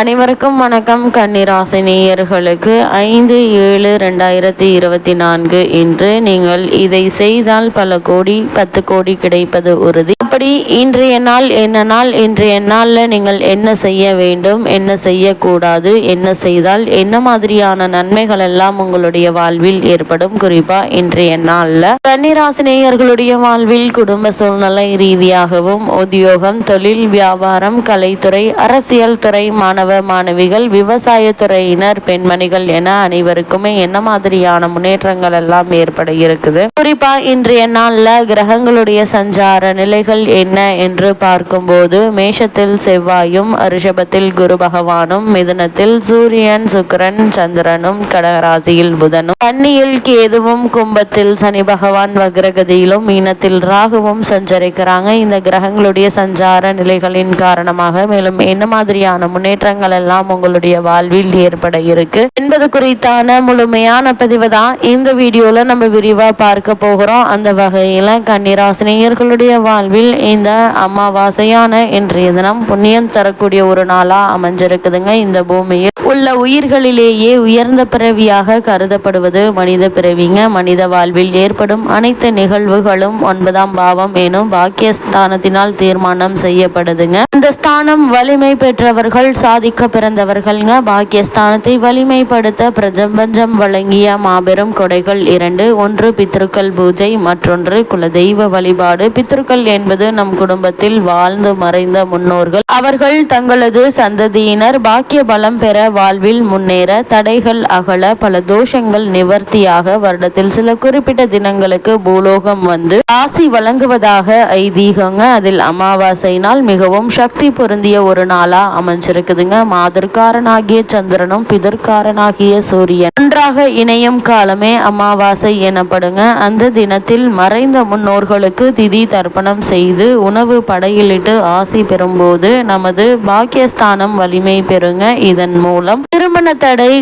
அனைவருக்கும் வணக்கம். கன்னிராசினியர்களுக்கு ஐந்து ஏழு ரெண்டாயிரத்தி இருபத்தி நான்கு இன்று நீங்கள் இதை செய்தால் பல கோடி பத்து கோடி கிடைப்பது உறுதி. அப்படி இன்றைய நாள் என்ன நாள்? இன்றைய நாளில் நீங்கள் என்ன செய்ய வேண்டும்? என்ன செய்யக்கூடாது? என்ன செய்தால் என்ன மாதிரியான நன்மைகள் எல்லாம் உங்களுடைய வாழ்வில் ஏற்படும்? குறிப்பா இன்றைய நாளில். கன்னிராசினியர்களுடைய வாழ்வில் குடும்ப சூழ்நிலை ரீதியாகவும் உத்தியோகம் தொழில் வியாபாரம் கலைத்துறை அரசியல் துறை மாணவ மாணவிகள் விவசாயத்துறையினர் பெண்மணிகள் என அனைவருக்குமே என்ன மாதிரியான முன்னேற்றங்கள் எல்லாம் ஏற்பட இருக்குது குறிப்பா இன்றைய நாள்ல கிரகங்களுடைய சஞ்சார நிலைகள் என்ன என்று பார்க்கும்போது மேஷத்தில் செவ்வாயும் ரிஷபத்தில் குரு பகவானும் மிதுனத்தில் சூரியன் சுக்கிரன் சந்திரனும் கடகராசியில் புதனும். கன்னியில் கேதுவும் கும்பத்தில் சனி பகவான் வக்ரகதியிலும் மீனத்தில் ராகுவும் சஞ்சரிக்கிறாங்க. இந்த கிரகங்களுடைய சஞ்சார நிலைகளின் காரணமாக மேலும் என்ன மாதிரியான முன்னேற்றங்கள் எல்லாம் உங்களுடைய வாழ்வில் ஏற்பட இருக்கு. என்பது குறித்தான முழுமையான பதிவு தான் இந்த வீடியோல நம்ம விரிவா பார்க்க போகிறோம். அந்த வகையில கன்னிராசினியர்களுடைய வாழ்வில் இந்த அமாவாசையான இன்றைய தினம் புண்ணியம் தரக்கூடிய ஒரு நாளா அமைஞ்சிருக்குதுங்க. இந்த பூமியில் உள்ள உயிர்களிலேயே உயர்ந்த பிறவியாக கருதப்படுவது மனித பிறவிங்க. மனித வாழ்வில் ஏற்படும் அனைத்து நிகழ்வுகளும் ஒன்பதாம் பாவம் எனும் பாக்கியஸ்தானத்தினால் தீர்மானம் செய்யப்படுதுங்க. இந்த ஸ்தானம் வலிமை பெற்றவர்கள் சாதி சாதிக்க பிறந்தவர்கள்ங்க. பாக்கியஸ்தானத்தை வலிமைப்படுத்த பிரபஞ்சம் வழங்கிய மாபெரும் கொடைகள் இரண்டு. ஒன்று பித்ருக்கள் பூஜை மற்றொன்று குலதெய்வ வழிபாடு. பித்ருக்கள் என்பது நம் குடும்பத்தில் வாழ்ந்து மறைந்த முன்னோர்கள். அவர்கள் தங்களது சந்ததியினர் பாக்கிய பலம் பெற வாழ்வில் முன்னேற தடைகள் அகல பல தோஷங்கள் நிவர்த்தியாக வருடத்தில் சில குறிப்பிட்ட தினங்களுக்கு பூலோகம் வந்து ஆசி வழங்குவதாக ஐதீகங்க. அதில் அமாவாசை நாள் மிகவும் சக்தி பொருந்திய ஒரு நாளா அமைஞ்சிருக்குதுங்க. மாதிர்காரனாகிய சந்திரனும் பிதர்காரனாகிய சூரியன். ஒன்றாக இணையும் காலமே அமாவாசை எனப்படுங்க. அந்த தினத்தில் மறைந்த முன்னோர்களுக்கு திதி தர்ப்பணம் செய்து உணவு படையிலிட்டு ஆசி பெறும்போது நமது பாக்கியஸ்தானம் வலிமை பெறுங்க. இதன் மூலம் திருமண தடை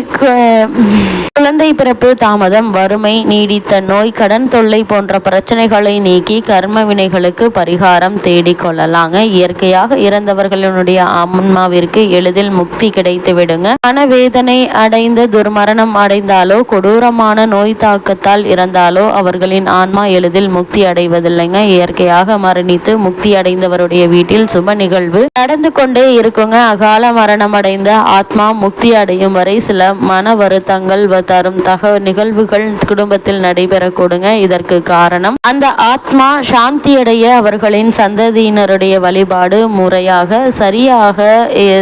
குழந்தை பிறப்பு தாமதம் வறுமை நீடித்த நோய் கடன் தொல்லை போன்ற பிரச்சனைகளை நீக்கி கர்ம வினைகளுக்கு பரிகாரம் தேடிக் கொள்ளலாங்க. இயற்கையாக இறந்தவர்களுடைய ஆன்மாவிற்கு எளிதில் முக்தி கிடைத்து விடுங்க. மனவேதனை அடைந்து துர்மரணம் அடைந்தாலோ கொடூரமான நோய் தாக்கத்தால் இறந்தாலோ அவர்களின் ஆன்மா எளிதில் முக்தி அடைவதில்லைங்க. இயற்கையாக மரணித்து முக்தி அடைந்தவருடைய வீட்டில் சுப நிகழ்வு. நடந்து கொண்டே இருக்குங்க. அகால மரணம் அடைந்த ஆத்மா முக்தி அடையும் வரை சில மன வருத்தங்கள் தரும் தக நிகழ்வுகள் குடும்பத்தில் நடைபெறக்கூடுங்க. இதற்கு காரணம் அந்த ஆத்மா சாந்தியடைய அவர்களின் சந்ததியினருடைய வழிபாடு முறையாக சரியாக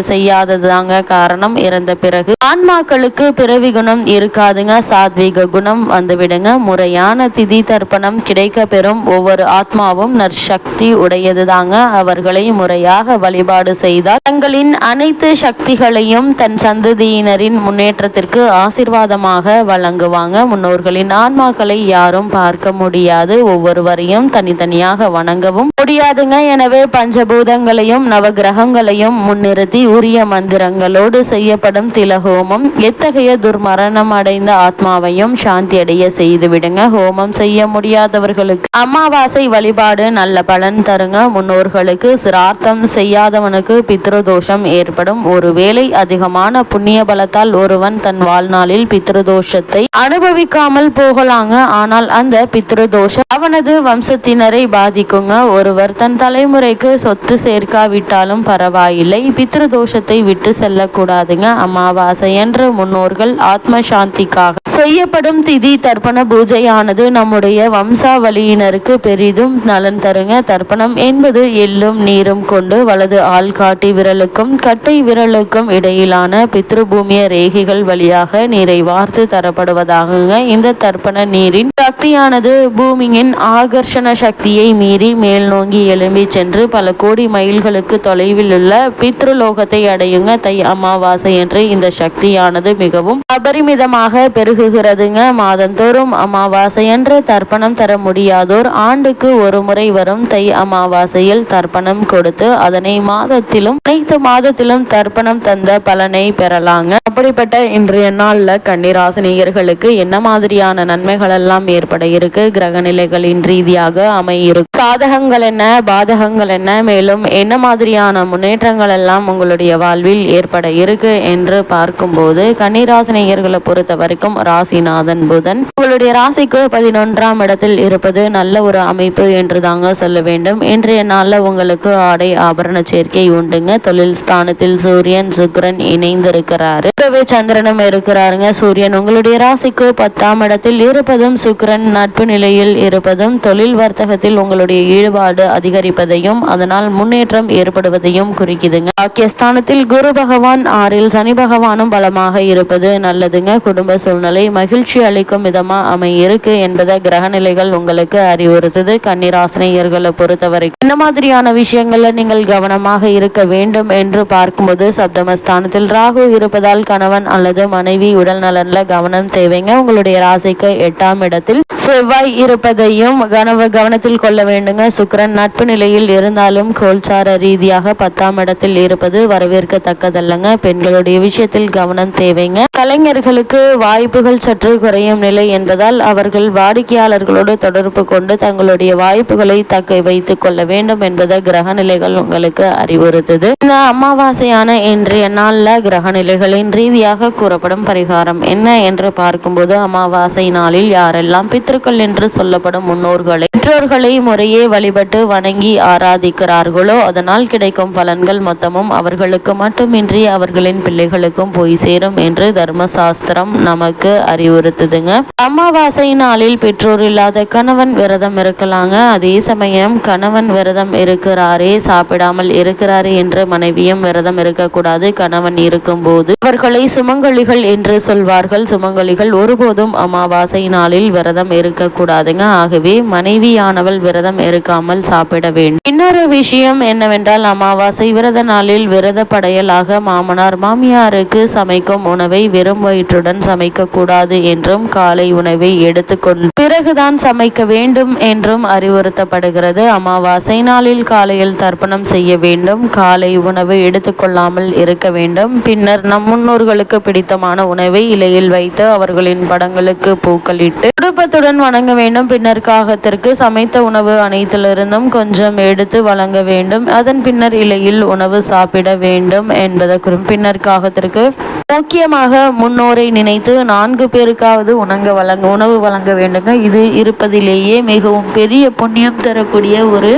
செய்யாததாங்க காரணம். இறந்த பிறகு ஆன்மாக்களுக்கு பிறவி குணம் இருக்காதுங்க. சாத்வீக குணம் வந்துவிடுங்க. முறையான திதி தர்ப்பணம் கிடைக்க பெறும் ஒவ்வொரு ஆத்மாவும் நற்சக்தி உடையதுதாங்க. அவர்களை முறையாக வழிபாடு செய்தால் தங்களின் அனைத்து சக்திகளையும் தன் சந்ததியினரின் முன்னேற்றத்திற்கு ஆசிர்வாதமாக வழங்குவாங்க. முன்னோர்களின் ஆன்மாக்களை யாரும் பார்க்க முடியாது. ஒவ்வொருவரையும் தனித்தனியாக வணங்கவும் முடியாதுங்க. எனவே பஞ்சபூதங்களையும் நவகிரகங்களையும் முன்னிறுத்தி உரிய மந்திரங்களோடு செய்யப்படும் திலஹோமம் எத்தகைய துர்மரணம் அடைந்த ஆத்மாவையும் சாந்தி அடைய செய்து விடுங்க ஹோமம் செய்ய முடியாதவர்களுக்கு அமாவாசை வழிபாடு நல்ல பலன் தருங்க. முன்னோர்களுக்கு சிரார்த்தம் செய்யாதவனுக்கு பித்ருதோஷம் ஏற்படும். ஒருவேளை அதிகமான புண்ணிய பலத்தால் ஒருவன் தன் வாழ்நாளில் பித்ரு தோஷத்தை அனுபவிக்காமல் போகலாங்க. ஆனால் அந்த பித்ருதோஷம் அவனது வம்சத்தினரை பாதிக்குங்க. ஒருவர் தன் தலைமுறைக்கு சொத்து சேர்க்காவிட்டாலும் பரவாயில்லை. பித்ருதோஷத்தை விட்டு செல்லக்கூடாதுங்க. அமாவாசை என்று முன்னோர்கள் ஆத்ம சாந்திக்காக செய்யப்படும் திதி தர்ப்பண பூஜையானது நம்முடைய வம்சாவளியினருக்கு பெரிதும் நலன் தருங்க. தர்ப்பணம் என்பது எள்ளும் நீரும் கொண்டு வலது ஆள்காட்டி விரலுக்கும் கட்டை விரலுக்கும் இடையிலான பித்ருபூமிய ரேகைகள் வழியாக நீரை வார்த்து தரப்படுவதாகுங்க. இந்த தர்ப்பண நீரின் சக்தியானது பூமியின் ஆகர்ஷண சக்தியை மீறி மேல் நோங்கி எழும்பி சென்று பல கோடி மைல்களுக்கு தொலைவில் உள்ள பித்ருலோகத்தை அடையுங்க. தை அமாவாசை என்று இந்த சக்தியானது மிகவும் அபரிமிதமாக பெருகுகிறதுங்க. மாதந்தோறும் அமாவாசை என்று தர்ப்பணம் தர முடியாதோர் ஆண்டுக்கு ஒரு முறை வரும் தை அமாவாசையில் தர்ப்பணம் கொடுத்து அதனை மாதத்திலும் அனைத்து மாதத்திலும் தர்ப்பணம் தந்த பலனை பெறலாங்க. அப்படிப்பட்ட இன்றைய நாள்ல கண்ணீரா ராசினியர்களுக்கு என்ன மாதிரியான நன்மைகள் எல்லாம் ஏற்பட இருக்கு கிரக நிலைகளின் ரீதியாக அமையிருக்கும் சாதகங்கள் என்ன? பாதகங்கள் என்ன? மேலும் என்ன மாதிரியான முன்னேற்றங்கள் எல்லாம் உங்களுடைய வாழ்வில் ஏற்பட இருக்கு என்று பார்க்கும்போது கன்னிராசினியர்களை பொறுத்த வரைக்கும் ராசிநாதன் புதன். உங்களுடைய ராசிக்கு பதினொன்றாம் இடத்தில் இருப்பது நல்ல ஒரு அமைப்பு என்று தாங்க சொல்ல வேண்டும். இன்றைய நாளில் உங்களுக்கு ஆடை ஆபரண சேர்க்கை உண்டுங்க. தொழில் ஸ்தானத்தில் சூரியன் சுக்கிரன் இணைந்திருக்கிறாரு. கூடவே சந்திரனும் இருக்கிறாருங்க. சூரியன் உங்களுடைய ராசிக்கு பத்தாம் இடத்தில் இருப்பதும் சுக்கரன் நட்பு நிலையில் இருப்பதும் தொழில் வர்த்தகத்தில் உங்களுடைய ஈடுபாடு அதிகரிப்பதையும் அதனால் முன்னேற்றம் ஏற்படுவதையும் குறிக்குதுங்க. பாக்கியஸ்தானத்தில் குரு பகவான் ஆறில் சனி பகவானும் பலமாக இருப்பது நல்லதுங்க. குடும்ப சூழ்நிலை மகிழ்ச்சி அளிக்கும் விதமா அமையிருக்கு என்பதை கிரக நிலைகள் உங்களுக்கு அறிவுறுத்துது. கன்னிராசினியர்களை பொறுத்தவரை இந்த மாதிரியான விஷயங்கள்ல நீங்கள் கவனமாக இருக்க வேண்டும் என்று பார்க்கும்போது சப்தமஸ்தானத்தில் ராகு இருப்பதால் கணவன் அல்லது மனைவி உடல் நலன்ல கவனம் தேவைங்க. உங்களுடைய ராசிக்கு எட்டாம் இடத்தில் செவ்வாய் இருப்பதையும் கனவு கவனத்தில் கொள்ள வேண்டுங்க. சுக்கிரன் நட்பு நிலையில் இருந்தாலும் கோல்சார ரீதியாக பத்தாம் இடத்தில் இருப்பது வரவேற்கத்தக்கதல்லங்க. பெண்களுடைய விஷயத்தில் கவனம் தேவைங்க. கலைஞர்களுக்கு வாய்ப்புகள் சற்று குறையும் நிலை என்பதால் அவர்கள் வாடிக்கையாளர்களோடு தொடர்பு கொண்டு தங்களுடைய வாய்ப்புகளை தக்க வைத்துக் கொள்ள வேண்டும் என்பதை கிரக நிலைகள் உங்களுக்கு அறிவுறுத்துது. இந்த அமாவாசையான இன்றைய நாள்ல கிரக நிலைகளின் ரீதியாக கூறப்படும் பரிகாரம் என்ன? என்று பார்க்கும்போது அமாவாசை நாளில் யாரெல்லாம் பித்திருக்கள் என்று சொல்லப்படும் முன்னோர்களை பெற்றோர்களை முறையே வழிபட்டு வணங்கி ஆராதிக்கிறார்களோ அதனால் கிடைக்கும் பலன்கள் மொத்தமும் அவர்களுக்கு மட்டுமின்றி அவர்களின் பிள்ளைகளுக்கும் போய் சேரும் என்று தர்மசாஸ்திரம் நமக்கு அறிவுறுத்துதுங்க. அமாவாசை நாளில் பெற்றோர் இல்லாத கணவன் விரதம் இருக்கலாங்க. அதே சமயம் கணவன் விரதம் இருக்கிறாரே சாப்பிடாமல் இருக்கிறாரே என்று மனைவியும் விரதம் இருக்கக்கூடாது. கணவன் இருக்கும்போது அவர்களை சுமங்கலிகள் என்று சொல்வார்கள். சுமங்கலிகள் ஒருபோதும் அமாவாசை நாளில் விரதம் இருக்கக்கூடாதுங்க. ஆகவே மனைவியானவள் விரதம் இருக்காமல் சாப்பிட வேண்டும். இன்னொரு விஷயம் என்னவென்றால் அமாவாசை விரத நாளில் விரத படையலாக மாமனார் மாமியாருக்கு சமைக்கும் உணவை வெறும் வயிற்றுடன் சமைக்க கூடாது என்றும் காலை உணவை எடுத்துக்கொண்டு பிறகுதான் சமைக்க வேண்டும் என்றும் அறிவுறுத்தப்படுகிறது. அமாவாசை நாளில் காலையில் தர்ப்பணம் செய்ய வேண்டும். காலை உணவு எடுத்துக்கொள்ளாமல் இருக்க வேண்டும். பின்னர் நம் முன்னோர்களுக்கு பிடித்தமான உணவை இலையில் வைத்து அவர்களின் படங்களுக்கு பூக்களிட்டு குடும்பத்துடன் வணங்க வேண்டும். பின்னர் காகத்திற்கு சமைத்த உணவு அனைத்திலிருந்தும் கொஞ்சம் எடுத்து வழங்க வேண்டும். அதன் பின்னர் இலையில் உணவு சாப்பிட வேண்டும் என்பதை பின்னர் காகத்திற்கு முக்கியமாக முன்னோரை நினைத்து நான்கு பேருக்காவது உணங்க வழங்க உணவு வழங்க வேண்டுங்க. இது இருப்பதிலேயே மிகவும் பெரிய புண்ணியம் தரக்கூடிய ஒரு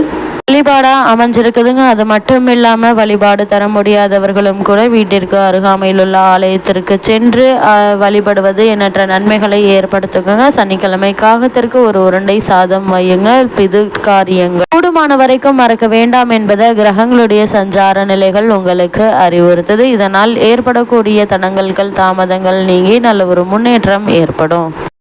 வழிபாடா அமைஞ்சிருக்குதுங்க. அது மட்டும் இல்லாம வழிபாடு தர முடியாதவர்களும் கூட வீட்டிற்கு அருகாமையில் உள்ள ஆலயத்திற்கு சென்று வழிபடுவது எண்ணற்ற நன்மைகளை ஏற்படுத்துங்க சனிக்கிழமை காகத்திற்கு ஒரு உருண்டை சாதம் வையுங்க. பிது காரியங்கள் கூடுமான வரைக்கும் மறக்க வேண்டாம் என்பதை கிரகங்களுடைய சஞ்சார நிலைகள் உங்களுக்கு அறிவுறுத்தது. இதனால் ஏற்படக்கூடிய தடங்கல்கள் தாமதங்கள் நீங்கி நல்ல ஒரு முன்னேற்றம் ஏற்படும்.